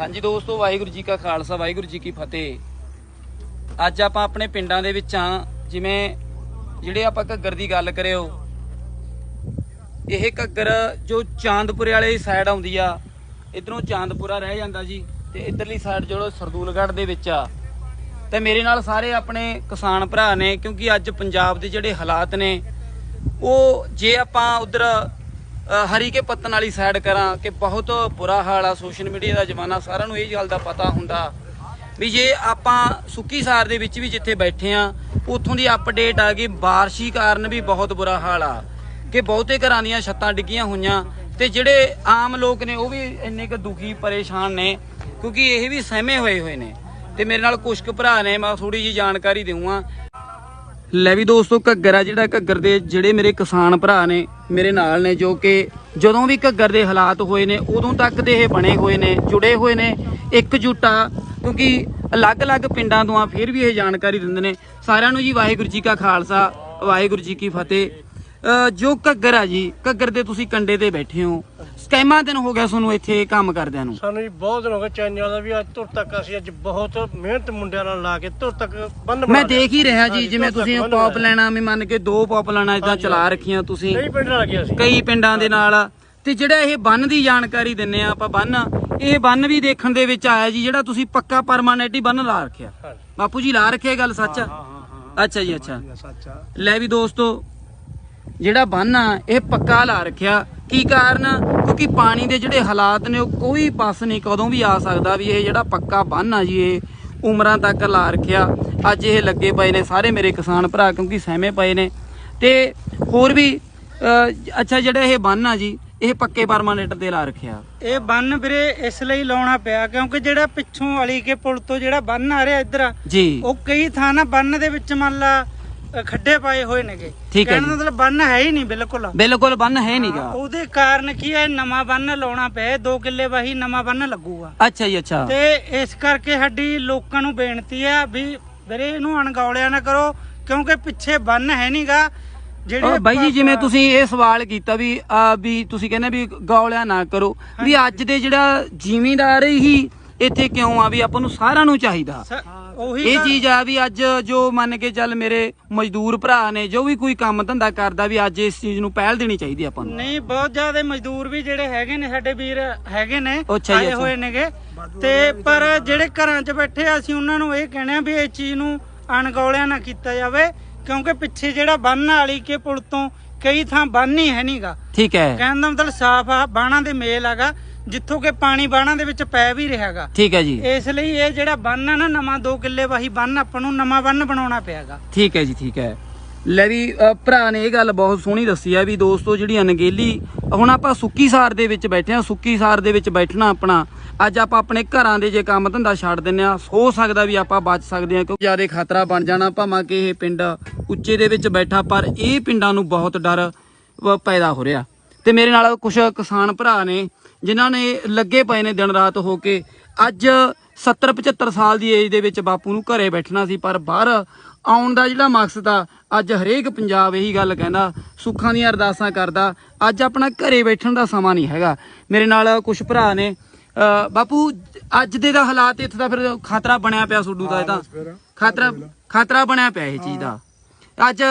ਹਾਂਜੀ ਦੋਸਤੋ, ਵਾਹਿਗੁਰੂ ਜੀ ਕਾ ਖਾਲਸਾ, ਵਾਹਿਗੁਰੂ ਜੀ ਕੀ ਫਤਿਹ। ਅੱਜ ਆਪਾਂ ਆਪਣੇ ਪਿੰਡਾਂ ਦੇ ਵਿੱਚ ਆ ਜਿਵੇਂ ਜਿਹੜੇ ਆਪਾਂ ਘੱਗਰ ਦੀ ਗੱਲ ਕਰਿਓ, ਇਹ ਘੱਗਰ ਜੋ ਚਾਂਦਪੁਰੇ ਵਾਲੇ ਸਾਈਡ ਆਉਂਦੀ ਆ, ਇਧਰੋਂ ਚਾਂਦਪੁਰਾ ਰਹਿ ਜਾਂਦਾ ਜੀ, ਤੇ ਇਧਰਲੀ ਸਾਈਡ ਜਿਹੜਾ ਸਰਦੂਲਗੜ੍ਹ ਦੇ ਵਿੱਚ ਆ। ਤੇ ਮੇਰੇ ਨਾਲ ਸਾਰੇ ਆਪਣੇ ਕਿਸਾਨ ਭਰਾ ਨੇ, ਕਿਉਂਕਿ ਅੱਜ ਪੰਜਾਬ ਦੇ ਜਿਹੜੇ ਹਾਲਾਤ ਨੇ, ਉਹ ਜੇ ਆਪਾਂ ਉਧਰ ਹਰੀ ਕੇ ਪੱਤਨ ਵਾਲੀ ਸਾਈਡ ਕਰਾਂ ਕਿ ਬਹੁਤ ਬੁਰਾ ਹਾਲ ਆ ਸੋਸ਼ਲ ਮੀਡੀਆ ਦਾ ਜ਼ਮਾਨਾ, ਸਾਰਿਆਂ ਨੂੰ ਇਹ ਗੱਲ ਦਾ ਪਤਾ ਹੁੰਦਾ। ਵੀ ਜੇ ਆਪਾਂ ਸੁੱਕੀ ਸਾਰ ਦੇ ਵਿੱਚ ਵੀ ਜਿੱਥੇ ਬੈਠੇ ਆ, ਉੱਥੋਂ ਦੀ ਅਪਡੇਟ ਆ ਗਈ, ਬਾਰਿਸ਼ੀ ਕਾਰਨ ਵੀ ਬਹੁਤ ਬੁਰਾ ਹਾਲ ਆ। ਕਿ ਬਹੁਤੇ ਘਰਾਂ ਦੀਆਂ ਛੱਤਾਂ ਡਿੱਗੀਆਂ ਹੋਈਆਂ ਤੇ ਜਿਹੜੇ ਆਮ ਲੋਕ ਨੇ, ਉਹ ਵੀ ਇੰਨੇ ਕੁ ਦੁਖੀ, ਪਰੇਸ਼ਾਨ ਨੇ, ਕਿਉਂਕਿ ਇਹ ਵੀ ਸਹਿਮੇ ਹੋਏ ਹੋਏ ਨੇ। ਤੇ ਮੇਰੇ ਨਾਲ ਕੁਸ਼ਕ ਭਰਾ ਨੇ, ਮੈਂ ਥੋੜੀ ਜੀ ਜਾਣਕਾਰੀ ਦੇਵਾਂ ਲੈ ਵੀ ਦੋਸਤੋ, ਘੱਗਰ ਆ ਜਿਹੜਾ, ਘੱਗਰ ਦੇ ਜਿਹੜੇ ਮੇਰੇ ਕਿਸਾਨ ਭਰਾ ਨੇ ਮੇਰੇ ਨਾਲ ਨੇ ਜੋ ਕਿ ਜਦੋਂ ਵੀ ਘੱਗਰ ਦੇ ਹਾਲਾਤ ਹੋਏ ਨੇ ਉਦੋਂ ਤੱਕ ਦੇ ਇਹ ਬਣੇ ਹੋਏ ਨੇ ਜੁੜੇ ਹੋਏ ਨੇ ਇਕਜੁੱਟ ਆ ਕਿਉਂਕਿ ਅਲੱਗ-ਅਲੱਗ ਪਿੰਡਾਂ ਤੋਂ ਆ ਫਿਰ ਵੀ ਇਹ ਜਾਣਕਾਰੀ ਦਿੰਦੇ ਨੇ। ਸਾਰਿਆਂ ਨੂੰ ਜੀ ਵਾਹਿਗੁਰੂ ਜੀ ਕਾ ਖਾਲਸਾ ਵਾਹਿਗੁਰੂ ਜੀ ਕੀ ਫਤਿਹ। ਅ, ਜੋ ਘੱਗਰ ਆ ਜੀ ਘੱਗਰ ਦੇ ਤੁਸੀਂ ਕੰਡੇ ਤੇ ਬੈਠੇ ਹੋ ਸਕੈਮਾ ਦਿਨ ਹੋ ਗਿਆ ਤੁਹਾਨੂੰ ਇੱਥੇ ਕੰਮ ਕਰਦਿਆਂ ਨੂੰ? ਸਾਨੂੰ ਜੀ ਬਹੁਤ ਦਿਨ ਹੋ ਗਏ ਚੈਨਲ ਦਾ ਵੀ ਅੱਜ ਤੁਰ ਤੱਕ ਅਸੀਂ ਅੱਜ ਬਹੁਤ ਮਿਹਨਤ ਮੁੰਡਿਆਂ ਨਾਲ ਲਾ ਕੇ ਤੁਰ ਤੱਕ ਬੰਨ ਮੈਂ ਦੇਖ ਹੀ ਰਿਹਾ ਜੀ ਜਿਵੇਂ ਧੁਰ ਤੁਸੀਂ ਪੌਪ ਲੈਣਾ ਮੈਂ ਮੰਨ ਕੇ ਦੋ ਪੌਪ ਲੈਣਾ ਇਦਾਂ ਚਲਾ ਰੱਖੀਆਂ ਤੁਸੀਂ। ਕਈ ਪਿੰਡ ਨਾਲ ਗਿਆ ਸੀ ਕਈ ਪਿੰਡਾਂ ਦੇ ਨਾਲ। ਤੇ ਜਿਹੜਾ ਇਹ ਬੰਨ ਦੀ ਜਾਣਕਾਰੀ ਦਿੰਨੇ ਆ ਆਪਾਂ ਬੰਨ ਇਹ ਬੰਨ ਵੀ ਦੇਖਣ ਦੇ ਵਿੱਚ ਆਇਆ ਜੀ ਜਿਹੜਾ ਤੁਸੀਂ ਪੱਕਾ ਪਰਮਾਨੈਂਟ ਹੀ ਬੰਨ ਲਾ ਰੱਖਿਆ। ਬਾਪੂ ਜੀ ਲਾ ਰੱਖਿਆ ਗੱਲ ਸੱਚ? ਆ ਅੱਛਾ ਜੀ ਅੱਛਾ। ਲੈ ਵੀ ਦੋਸਤੋ ਜਿਹੜਾ ਬੰਨ ਆ ਇਹ ਪੱਕਾ ਲਾ ਰੱਖਿਆ। ਕੀ ਕਾਰਨ? ਕਿਉਂਕਿ ਪਾਣੀ ਦੇ ਜਿਹੜੇ ਹਾਲਾਤ ਨੇ ਉਹ ਕੋਈ ਪਾਸ ਨਹੀਂ ਕਦੋਂ ਵੀ ਆ ਸਕਦਾ ਵੀ ਇਹ ਜਿਹੜਾ ਪੱਕਾ ਬੰਨ ਆ ਜੀ ਇਹ ਉਮਰਾਂ ਤੱਕ ਲਾ ਰੱਖਿਆ। ਅੱਜ ਇਹ ਲੱਗੇ ਪਏ ਨੇ ਸਾਰੇ ਮੇਰੇ ਕਿਸਾਨ ਭਰਾ ਕਿਉਂਕਿ ਸਹਿਮੇ ਪਏ ਨੇ। ਤੇ ਹੋਰ ਵੀ ਅੱਛਾ ਜਿਹੜਾ ਇਹ ਬੰਨ ਆ ਜੀ ਇਹ ਪੱਕੇ ਪਰਮਾਨੈਂਟ ਤੇ ਲਾ ਰੱਖਿਆ। ਇਹ ਬੰਨ ਵੀਰੇ ਇਸ ਲਈ ਲਾਉਣਾ ਪਿਆ ਕਿਉਂਕਿ ਜਿਹੜਾ ਪਿੱਛੋਂ ਅਲੀ ਕੇ ਪੁਲ ਤੋਂ ਜਿਹੜਾ ਬੰਨ ਆ ਰਿਹਾ ਇੱਧਰ ਜੀ। ਉਹ ਕਈ ਥਾਂ ਨਾ ਬੰਨ ਦੇ ਵਿੱਚ ਮੰਨ ਲਾ ਖੱਡੇ ਪਾਏ ਹੋਏ ਨੇਗੇ। ਠੀਕ ਹੈ ਕਹਿਣ ਦਾ। ਮਤਲਬ ਬੰਨ ਹੈ ਹੀ ਨਹੀਂ ਬਿਲਕੁਲ। ਬਿਲਕੁਲ ਬੰਨ ਹੈ ਨਹੀਂਗਾ ਉਹਦੇ ਕਾਰਨ ਕੀ ਹੈ ਨਵਾਂ ਬੰਨ ਲਾਉਣਾ ਪਿਆ 2 ਕਿੱਲੇ ਵਾਹੀ ਨਵਾਂ ਬੰਨ ਲੱਗੂਗਾ। ਅੱਛਾ ਜੀ ਅੱਛਾ। ਤੇ ਇਸ ਕਰਕੇ ਸਾਡੀ ਲੋਕਾਂ ਨੂੰ ਬੇਨਤੀ ਹੈ ਵੀ ਵੀਰੇ ਇਹਨੂੰ ਅਣਗੌਲਿਆ ਨਾ ਕਰੋ ਕਿਉਂਕਿ ਪਿੱਛੇ ਬੰਨ ਹੈ ਨਹੀਂਗਾ ਉਹ ਬਾਈ ਜੀ ਜਿਵੇਂ ਤੁਸੀਂ ਇਹ ਸਵਾਲ ਕੀਤਾ ਵੀ ਆ ਵੀ ਤੁਸੀਂ ਕਹਿੰਦੇ ਵੀ ਗੌਲਿਆ ਨਾ ਕਰੋ ਵੀ ਅੱਜ ਦੇ ਜਿਹੜਾ ਜ਼ਿਮੀਂਦਾਰ ਹੀ ਇੱਥੇ ਕਿਉਂ ਆ ਵੀ ਆਪਾਂ ਨੂੰ ਸਾਰਿਆਂ ਨੂੰ ਚਾਹੀਦਾ। ਉਹੀ ਇਹ ਚੀਜ਼ ਆ ਵੀ ਅੱਜ ਜੋ ਮੰਨ ਕੇ ਚੱਲ ਮੇਰੇ ਮਜ਼ਦੂਰ ਭਰਾ ਨੇ ਜੋ ਵੀ ਕੋਈ ਕੰਮ ਧੰਦਾ ਕਰਦਾ ਵੀ ਅੱਜ ਇਸ ਚੀਜ਼ ਨੂੰ ਪਹਿਲ ਦੇਣੀ ਚਾਹੀਦੀ ਆਪਾਂ ਨੂੰ। ਨਹੀਂ ਬਹੁਤ ਜ਼ਿਆਦਾ ਮਜ਼ਦੂਰ ਵੀ ਜਿਹੜੇ ਹੈਗੇ ਨੇ ਸਾਡੇ ਵੀਰ ਹੈਗੇ ਨੇ ਅੱਛਾ ਜੀ, ਆਏ ਅੱਛਾ। ਹੋਏ ਨੇਗੇ। ਤੇ ਪਰ ਜਿਹੜੇ ਘਰਾਂ 'ਚ ਬੈਠੇ ਆ, ਅਸੀਂ ਉਹਨਾਂ ਨੂੰ ਇਹ ਕਹਿਣਾ ਵੀ ਇਹ ਚੀਜ਼ ਨੂੰ ਅਣਗੌਲਿਆ ਨਾ ਕੀਤਾ ਜਾਵੇ ਕਿਉਂਕਿ ਪਿੱਛੇ ਜਿਹੜਾ ਬੰਨ ਵਾਲੀ ਕੇ ਪੁਲ ਤੋਂ ਕਈ ਥਾਂ ਬੰਨ ਹੀ ਹੈ ਨਹੀਂਗਾ ਠੀਕ ਹੈ। ਕਹਿਣ ਦਾ ਮਤਲਬ ਸਾਫ਼ ਆ ਬਾਣਾ ਦੇ ਮੇਲ ਹੈਗਾ। ਜਿੱਥੋਂ ਕਿ ਪਾਣੀ ਬਾਣਾ ਦੇ ਵਿੱਚ ਪੈ ਵੀ ਰਿਹਾਗਾ ਠੀਕ ਹੈ ਜੀ। ਇਸ ਲਈ ਇਹ ਜਿਹੜਾ ਬੰਨ ਆ ਨਾ ਨਵਾਂ 2 ਕਿੱਲੇ ਵਾਹੀ ਬੰਨ ਆਪਾਂ ਨੂੰ ਨਵਾਂ ਬੰਨ ਬਣਾਉਣਾ ਪਿਆਗਾ। ਠੀਕ ਹੈ ਜੀ ਠੀਕ ਹੈ। ਲੈ ਵੀ ਭਰਾ ਨੇ ਇਹ ਗੱਲ ਬਹੁਤ ਸੋਹਣੀ ਦੱਸੀ ਆ ਵੀ ਦੋਸਤੋ ਜਿਹੜੀ ਅਣਗੇਲੀ ਹੁਣ ਆਪਾਂ ਸੁੱਕੀ ਸਾਰ ਦੇ ਵਿੱਚ ਬੈਠੇ ਆ ਸੁੱਕੀ ਸਾਰ ਦੇ ਵਿੱਚ ਬੈਠਣਾ ਆਪਣਾ। ਅੱਜ ਆਪਾਂ ਆਪਣੇ ਘਰਾਂ ਦੇ ਜੇ ਕੰਮ ਧੰਦਾ ਛੱਡ ਦਿੰਨੇ ਆ ਹੋ ਸਕਦਾ ਵੀ ਆਪਾਂ ਬਚ ਸਕਦੇ ਆ ਕਿਉਂਕਿ ਜ਼ਿਆਦਾ ਖਤਰਾ ਬਣ ਜਾਣਾ ਭਾਵੇਂ ਕਿ ਇਹ ਪਿੰਡ ਉੱਚੇ ਦੇ ਵਿੱਚ ਬੈਠਾ ਪਰ ਇਹ ਪਿੰਡਾਂ ਨੂੰ ਬਹੁਤ ਡਰ ਪੈਦਾ ਹੋ ਰਿਹਾ। ਤੇ ਮੇਰੇ ਨਾਲ ਕੁਝ ਕਿਸਾਨ ਭਰਾ ਨੇ ਜਿਨ੍ਹਾਂ ਨੇ ਲੱਗੇ ਪਏ ਨੇ ਦਿਨ ਰਾਤ ਹੋ ਕੇ। ਅੱਜ 70 75 ਸਾਲ ਦੀ ਏਜ ਦੇ ਵਿੱਚ ਬਾਪੂ ਨੂੰ ਘਰੇ ਬੈਠਣਾ ਸੀ ਪਰ ਬਾਹਰ ਆਉਣ ਦਾ ਜਿਹੜਾ ਮਕਸਦ ਆ ਅੱਜ ਹਰੇਕ ਪੰਜਾਬ ਇਹੀ ਗੱਲ ਕਹਿੰਦਾ ਸੁੱਖਾਂ ਦੀਆਂ ਅਰਦਾਸਾਂ ਕਰਦਾ। ਅੱਜ ਆਪਣਾ ਘਰੇ ਬੈਠਣ ਦਾ ਸਮਾਂ ਨਹੀਂ ਹੈਗਾ। ਮੇਰੇ ਨਾਲ ਕੁਝ ਭਰਾ ਨੇ। ਬਾਪੂ ਅੱਜ ਦੇ ਦਾ ਹਾਲਾਤ ਇੱਥੇ ਦਾ ਫਿਰ ਖਤਰਾ ਬਣਿਆ ਪਿਆ ਸੋਡੂ ਦਾ ਇਹ ਤਾਂ ਖਤਰਾ ਖਤਰਾ ਬਣਿਆ ਪਿਆ ਇਹ ਚੀਜ਼ ਦਾ। ਅੱਜ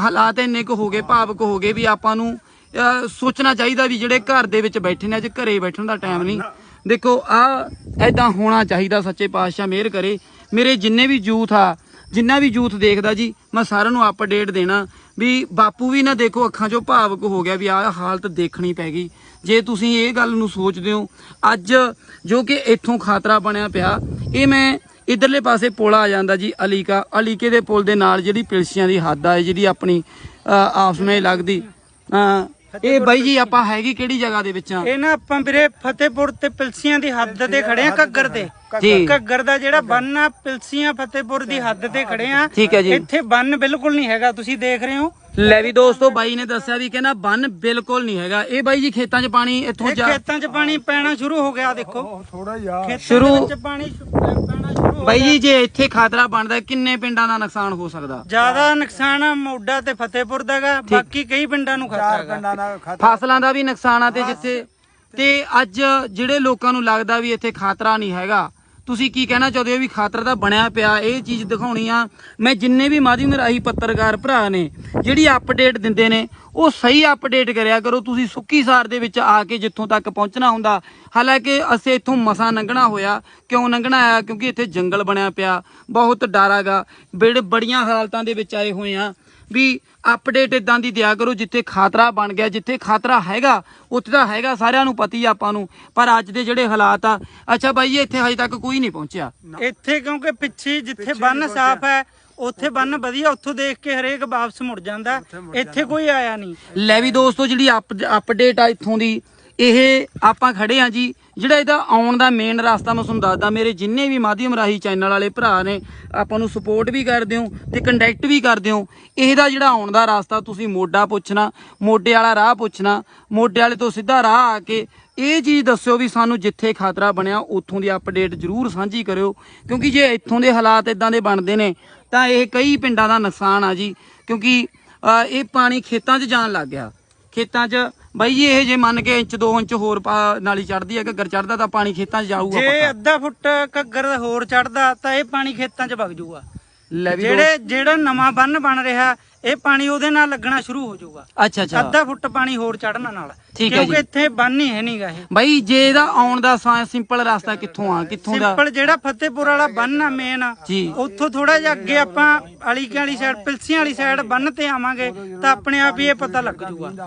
ਹਾਲਾਤ ਇੰਨੇ ਕੁ ਹੋ ਗਏ ਭਾਵਕ ਹੋ ਗਏ ਵੀ ਆਪਾਂ ਨੂੰ ਸੋਚਣਾ ਚਾਹੀਦਾ ਵੀ ਜਿਹੜੇ ਘਰ ਦੇ ਵਿੱਚ ਬੈਠੇ ਨੇ ਅੱਜ ਘਰੇ ਬੈਠਣ ਦਾ ਟਾਈਮ ਨਹੀਂ। ਦੇਖੋ ਆ ਐਦਾਂ ਹੋਣਾ ਚਾਹੀਦਾ ਸੱਚੇ ਪਾਤਸ਼ਾਹ ਮਿਹਰ ਕਰੇ। ਮੇਰੇ ਜਿੰਨੇ ਵੀ ਯੂਥ ਆ ਜਿੰਨਾ ਵੀ ਯੂਥ ਦੇਖਦਾ ਜੀ ਮੈਂ ਸਾਰਿਆਂ ਨੂੰ ਅਪਡੇਟ ਦੇਣਾ ਵੀ ਬਾਪੂ ਵੀ ਨਾ ਦੇਖੋ ਅੱਖਾਂ 'ਚੋਂ ਭਾਵਕ ਹੋ ਗਿਆ ਵੀ ਆਹ ਹਾਲਤ ਦੇਖਣੀ ਪੈ ਗਈ। ਜੇ ਤੁਸੀਂ ਇਹ ਗੱਲ ਨੂੰ ਸੋਚਦੇ ਹੋ ਅੱਜ ਜੋ ਕਿ ਇੱਥੋਂ ਖਤਰਾ ਬਣਿਆ ਪਿਆ ਇਹ ਮੈਂ ਇਧਰਲੇ ਪਾਸੇ ਪੁਲ ਆ ਜਾਂਦਾ ਜੀ ਅਲੀਕਾ। ਅਲੀਕੇ ਦੇ ਪੁਲ ਦੇ ਨਾਲ ਜਿਹੜੀ ਪਿਲਸੀਆਂ ਦੀ ਹੱਦ ਆ ਜਿਹੜੀ ਆਪਣੀ ਅ, ਆਪਸ ਵਿੱਚ ਲੱਗਦੀ। ਇਹ ਬਾਈ ਜੀ ਆਪਾਂ ਹੈਗੀ ਕਿਹੜੀ ਜਗ੍ਹਾ ਦੇ ਵਿੱਚ ਆ? ਇਹ ਨਾ ਆਪਾਂ ਵੀਰੇ ਫਤਿਹਪੁਰ ਤੇ ਪਿਲਸੀਆਂ ਦੀ ਹੱਦ ਤੇ ਖੜੇ ਆ ਘੱਗਰ ਤੇ। ਜੀ। ਘੱਗਰ ਦਾ ਜਿਹੜਾ ਬੰਨ ਆ ਪਿਲਸੀਆਂ ਫਤਿਹਪੁਰ ਦੀ ਹੱਦ ਤੇ ਖੜੇ ਆ। ਠੀਕ ਹੈ ਜੀ। ਇੱਥੇ ਬੰਨ ਬਿਲਕੁਲ ਨਹੀਂ ਹੈਗਾ ਤੁਸੀਂ ਦੇਖ ਰਹੇ ਹੋ। ਲੈ ਵੀ ਦੋਸਤੋ ਬਾਈ ਨੇ ਦੱਸਿਆ ਵੀ ਕਹਿੰਦਾ ਬੰਨ ਬਿਲਕੁਲ ਨਹੀਂ ਹੈਗਾ। ਇਹ ਬਾਈ ਜੀ ਖੇਤਾਂ 'ਚ ਪਾਣੀ ਇੱਥੋਂ ਇਹ ਜਾ ਖੇਤਾਂ 'ਚ ਪਾਣੀ ਪੈਣਾ ਸ਼ੁਰੂ ਹੋ ਗਿਆ ਦੇਖੋ। ਥੋੜਾ ਜਿਹਾ। ਖੇਤਾਂ ਸ਼ੁਰੂ- ਦੇ ਵਿੱਚ ਪਾਣੀ ਸ਼ੁ- ਸ਼ੁਰੂ ਬਾਈ ਜੀ ਜੇ ਇੱਥੇ ਖਾਤਰਾ ਬਣਦਾ ਕਿੰਨੇ ਪਿੰਡਾਂ ਦਾ ਨੁਕਸਾਨ ਹੋ ਸਕਦਾ? ਜ਼ਿਆਦਾ ਨੁਕਸਾਨ ਆ ਮੋਢਾ ਤੇ ਫਤਿਹਪੁਰ ਦਾਗਾ ਬਾਕੀ ਕਈ ਪਿੰਡਾਂ ਨੂੰ ਖਤਰਾ ਹੈਗਾ। ਫਸਲਾਂ ਦਾ ਵੀ ਨੁਕਸਾਨ ਆ ਤੇ ਜਿੱਥੇ ਤੇ ਅੱਜ ਜਿਹੜੇ ਲੋਕਾਂ ਨੂੰ ਲੱਗਦਾ ਵੀ ਇੱਥੇ ਖਾਤਰਾ ਨਹੀਂ ਹੈਗਾ ਤੁਸੀਂ ਕੀ ਕਹਿਣਾ ਚਾਹੁੰਦੇ ਹੋ ਵੀ ਖਾਤਰ ਦਾ ਬਣਿਆ ਪਿਆ, ਇਹ ਚੀਜ਼ ਦਿਖਾਉਣੀ ਆ। ਮੈਂ ਜਿੰਨੇ ਵੀ ਮਾਧਿਅਮ ਰਾਹੀਂ ਪੱਤਰਕਾਰ ਭਰਾ ਨੇ, ਜਿਹੜੀ ਅਪਡੇਟ ਦਿੰਦੇ ਨੇ, ਉਹ ਸਹੀ ਅਪਡੇਟ ਕਰਿਆ ਕਰੋ। ਤੁਸੀਂ ਸੁੱਕੀ ਸਾਰ ਦੇ ਵਿੱਚ ਆ ਕੇ ਜਿੱਥੋਂ ਤੱਕ ਪਹੁੰਚਣਾ ਹੁੰਦਾ, ਹਾਲਾਂਕਿ ਅਸੀਂ ਇੱਥੋਂ ਮਸਾਂ ਲੰਘਣਾ ਹੋਇਆ, ਕਿਉਂ ਲੰਘਣਾ ਆ? ਕਿਉਂਕਿ ਇੱਥੇ ਜੰਗਲ ਬਣਿਆ ਪਿਆ, ਬਹੁਤ ਡਰ ਹੈਗਾ। ਬੜੇ ਬੜੀਆਂ ਹਾਲਤਾਂ ਦੇ ਵਿੱਚ ਆਏ ਹੋਏ ਆ। ਵੀ ਅਪਡੇਟ ਇਦਾਂ ਦੀ ਦਿਆ ਕਰੋ ਜਿੱਥੇ ਖਾਤਰਾ ਬਣ ਗਿਆ ਜਿੱਥੇ ਖਾਤਰਾ ਹੈਗਾ ਉੱਥੇ ਤਾਂ ਹੈਗਾ ਸਾਰਿਆਂ ਨੂੰ ਪਤੀ ਆਪਾਂ ਨੂੰ। ਪਰ ਅੱਜ ਦੇ ਜਿਹੜੇ ਹਾਲਾਤ ਆ ਅੱਛਾ ਬਾਈ ਜੀ ਇੱਥੇ ਹਜੇ ਤੱਕ ਕੋਈ ਨਹੀਂ ਪਹੁੰਚਿਆ। ਇੱਥੇ ਕਿਉਂਕਿ ਪਿੱਛੇ ਜਿੱਥੇ ਬੰਨ ਸਾਫ਼ ਹੈ ਉੱਥੇ ਬੰਨ ਵਧੀਆ ਉੱਥੋਂ ਦੇਖ ਕੇ ਹਰੇਕ ਵਾਪਸ ਮੁੜ ਜਾਂਦਾ। ਇੱਥੇ ਕੋਈ ਆਇਆ ਨਹੀਂ। ਲੈ ਵੀ ਦੋਸਤੋ ਜਿਹੜੀ ਅਪਡੇਟ ਆ ਇੱਥੋਂ ਦੀ ਇਹ ਆਪਾਂ ਖੜੇ ਆ ਜੀ। ਜਿਹੜਾ ਇਹਦਾ ਆਉਣ ਦਾ ਮੇਨ ਰਸਤਾ ਮੈਂ ਤੁਹਾਨੂੰ ਦੱਸਦਾ, ਮੇਰੇ ਜਿੰਨੇ ਵੀ ਮਾਧਿਅਮ ਰਾਹੀਂ ਚੈਨਲ ਵਾਲੇ ਭਰਾ ਨੇ, ਆਪਾਂ ਨੂੰ ਸਪੋਰਟ ਵੀ ਕਰਦੇ ਹੋ ਤੇ ਕੰਟੈਕਟ ਵੀ ਕਰਦੇ ਹੋ। ਇਹਦਾ ਜਿਹੜਾ ਆਉਣ ਦਾ ਰਸਤਾ, ਤੁਸੀਂ ਮੋਢਾ ਪੁੱਛਣਾ, ਮੋਢੇ ਵਾਲਾ ਰਾਹ ਪੁੱਛਣਾ, ਮੋਢੇ ਵਾਲੇ ਤੋਂ ਸਿੱਧਾ ਰਾਹ ਆ ਕੇ ਇਹ ਚੀਜ਼ ਦੱਸਿਓ ਵੀ ਸਾਨੂੰ ਜਿੱਥੇ ਖਤਰਾ ਬਣਿਆ, ਉੱਥੋਂ ਦੀ ਅਪਡੇਟ ਜ਼ਰੂਰ ਸਾਂਝੀ ਕਰਿਓ। ਕਿਉਂਕਿ ਜੇ ਇੱਥੋਂ ਦੇ ਹਾਲਾਤ ਇਦਾਂ ਦੇ ਬਣਦੇ ਨੇ, ਤਾਂ ਇਹ ਕਈ ਪਿੰਡਾਂ ਦਾ ਨੁਕਸਾਨ ਆ ਜੀ। ਕਿਉਂਕਿ ਇਹ ਪਾਣੀ ਖੇਤਾਂ 'ਚ ਜਾਣ ਲੱਗ ਗਿਆ। ਖੇਤਾਂ 'ਚ ਬਾਈ ਜੀ ਇਹ ਜੇ ਮੰਨ ਕੇ ਇੰਚ 2 ਇੰਚ ਹੋਰ ਪਾ- ਨਾਲੀ ਚੜਦੀ ਹੈ ਘੱਗਰ ਚੜਦਾ ਤਾਂ ਪਾਣੀ ਖੇਤਾਂ 'ਚ ਜਾਊਗਾ ਜੇ ਪੱਕਾ। ਅੱਧਾ ਫੁੱਟ ਘੱਗਰ ਹੋਰ ਚੜਦਾ ਤਾਂ ਇਹ ਪਾਣੀ ਖੇਤਾਂ 'ਚ ਵਗ ਜਾਊਗਾ। ਲੈ ਵੀ ਜਿਹੜੇ ਜਿਹੜਾ ਨਵਾਂ ਬੰਨ ਬਣ ਰਿਹਾ ਇਹ ਪਾਣੀ ਉਹਦੇ ਨਾਲ ਲੱਗਣਾ ਸ਼ੁਰੂ ਹੋ ਜਾਊਗਾ। ਅੱਛਾ ਅੱਛਾ। ਅੱਧਾ ਫੁੱਟ ਪਾਣੀ ਹੋਰ ਚੜਨ ਨਾਲ। ਠੀਕ ਹੈ ਕਿਉਂਕਿ ਜੀ। ਇੱਥੇ ਬੰਨ ਹੀ ਹੈ ਨਹੀਂਗਾ ਇਹ। ਬਾਈ ਜੇ ਇਹਦਾ ਆਉਣ ਦਾ ਸਿੰਪਲ ਰਸਤਾ ਕਿੱਥੋਂ ਆ ਕਿੱਥੋਂ ਦਾ? ਸਿੰਪਲ ਜਿਹੜਾ ਫਤਿਹਪੁਰ ਵਾਲਾ ਬੰਨ ਆ ਮੇਨ ਜੀ। ਉੱਥੋਂ ਥੋੜਾ ਜਿਹਾ ਅੱਗੇ ਆਪਾਂ ਅਲੀਕੇ ਵਾਲੀ ਸਾਈਡ ਪਿਲਸੀਆਂ ਵਾਲੀ ਸਾਈਡ ਬੰਨ ਤੇ ਆਵਾਂਗੇ ਤਾਂ ਆਪਣੇ ਆਪ ਹੀ ਇਹ ਪਤਾ ਲੱਗ ਜਾਊਗਾ।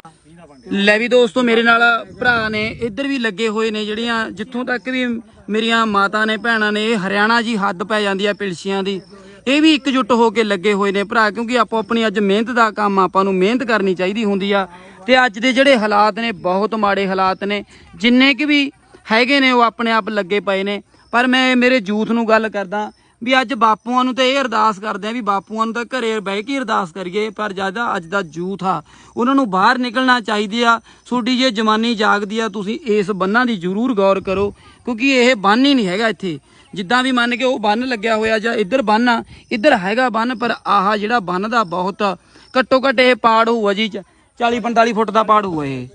ਲੈ ਵੀ ਦੋਸਤੋ, ਮੇਰੇ ਨਾਲ ਭਰਾ ਨੇ ਇੱਧਰ ਵੀ ਲੱਗੇ ਹੋਏ ਨੇ ਜਿਹੜੀਆਂ ਜਿੱਥੋਂ ਤੱਕ ਵੀ ਮੇਰੀਆਂ ਮਾਤਾ ਨੇ, ਭੈਣਾਂ ਨੇ, ਇਹ ਹਰਿਆਣਾ ਜੀ ਹੱਦ ਪੈ ਜਾਂਦੀ ਆ ਪਿਲਸੀਆਂ ਦੀ। ਇਹ ਵੀ ਇਕਜੁੱਟ ਹੋ ਕੇ ਲੱਗੇ ਹੋਏ ਨੇ ਭਰਾ, ਕਿਉਂਕਿ ਆਪੋ ਆਪਣੀ ਅੱਜ ਮਿਹਨਤ ਦਾ ਕੰਮ ਆਪਾਂ ਨੂੰ ਮਿਹਨਤ ਕਰਨੀ ਚਾਹੀਦੀ ਹੁੰਦੀ ਆ। ਤੇ ਅੱਜ ਦੇ ਜਿਹੜੇ ਹਾਲਾਤ ਨੇ, ਬਹੁਤ ਮਾੜੇ ਹਾਲਾਤ ਨੇ। ਜਿੰਨੇ ਕਿ ਵੀ ਹੈਗੇ ਨੇ, ਉਹ ਆਪਣੇ ਆਪ ਲੱਗੇ ਪਏ ਨੇ। ਪਰ ਮੈਂ ਮੇਰੇ ਯੂਥ ਨੂੰ ਗੱਲ ਕਰਦਾ ਵੀ ਅੱਜ ਬਾਪੂਆਂ ਨੂੰ ਤਾਂ ਇਹ ਅਰਦਾਸ ਕਰਦੇ ਆ ਵੀ ਬਾਪੂਆਂ ਨੂੰ ਤਾਂ ਘਰੇ ਬਹਿ ਕੇ ਅਰਦਾਸ ਕਰੀਏ, ਪਰ ਜ਼ਿਆਦਾ ਅੱਜ ਦਾ ਯੂਥ ਆ, ਉਹਨਾਂ ਨੂੰ ਬਾਹਰ ਨਿਕਲਣਾ ਚਾਹੀਦੀ ਆ। ਤੁਹਾਡੀ ਜੇ ਜਵਾਨੀ ਜਾਗਦੀ ਆ, ਤੁਸੀਂ ਇਸ ਬੰਨਾਂ ਦੀ ਜ਼ਰੂਰ ਗੌਰ ਕਰੋ, ਕਿਉਂਕਿ ਇਹ ਬੰਨ ਹੀ ਨਹੀਂ ਹੈਗਾ ਇੱਥੇ। ਜਿੱਦਾਂ ਵੀ ਮੰਨ ਕੇ ਉਹ ਬੰਨ ਲੱਗਿਆ ਹੋਇਆ ਜਾਂ ਇੱਧਰ ਬੰਨ ਆ, ਇੱਧਰ ਹੈਗਾ ਬੰਨ, ਪਰ ਆਹ ਜਿਹੜਾ ਬੰਨ ਦਾ ਬਹੁਤ ਘੱਟੋ ਘੱਟ ਇਹ ਪਾੜ ਹੋਊਗਾ ਜੀ 40 45 ਫੁੱਟ ਦਾ ਪਾੜ ਹੋਊਗਾ ਇਹ।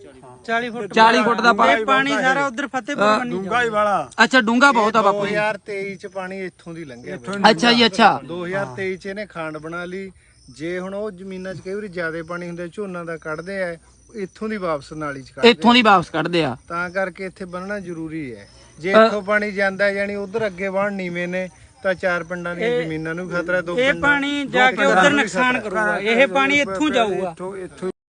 40 ਫੁੱਟ 40 ਫੁੱਟ ਦਾ ਇਹ ਪਾਣੀ ਸਾਰਾ ਉਧਰ ਫਤਿਹਪੁਰ ਬੰਨੀ ਡੂੰਗਾ ਹੀ ਵਾਲਾ। ਅੱਛਾ ਡੂੰਗਾ ਬਹੁਤ ਆ ਬਾਪੂ ਜੀ। 2023 ਚ ਪਾਣੀ ਇੱਥੋਂ ਦੀ ਲੰਘਿਆ ਅੱਛਾ ਜੀ ਅੱਛਾ। 2023 ਚ ਇਹਨੇ ਖਾਂਡ ਬਣਾ ਲਈ। ਜੇ ਹੁਣ ਉਹ ਜ਼ਮੀਨਾਂ 'ਚ ਕਈ ਵਾਰੀ ਜ਼ਿਆਦਾ ਪਾਣੀ ਹੁੰਦਾ ਝੋਨਾ ਦਾ ਕੱਢਦੇ ਆ ਇੱਥੋਂ ਦੀ ਵਾਪਸ ਨਾਲੀ 'ਚ ਕੱਢਦੇ ਇੱਥੋਂ ਦੀ ਵਾਪਸ ਕੱਢਦੇ ਆ। ਤਾਂ ਕਰਕੇ ਇੱਥੇ ਬੰਨਣਾ ਜ਼ਰੂਰੀ ਹੈ। ਜੇ ਇੱਥੋਂ ਪਾਣੀ ਜਾਂਦਾ ਯਾਨੀ ਉਧਰ ਅੱਗੇ ਵਣ ਨੀਵੇਂ ਨੇ ਤਾਂ ਚਾਰ ਪਿੰਡਾਂ ਦੀਆਂ ਜ਼ਮੀਨਾਂ ਨੂੰ ਖਤਰਾ ਹੈ, ਦੋ ਇਹ ਪਾਣੀ ਜਾ ਕੇ ਉਧਰ ਨੁਕਸਾਨ ਕਰੂਗਾ। ਇਹ ਪਾਣੀ ਇੱਥੋਂ ਜਾਊਗਾ। ਇੱਥੋਂ ਇੱਥੋਂ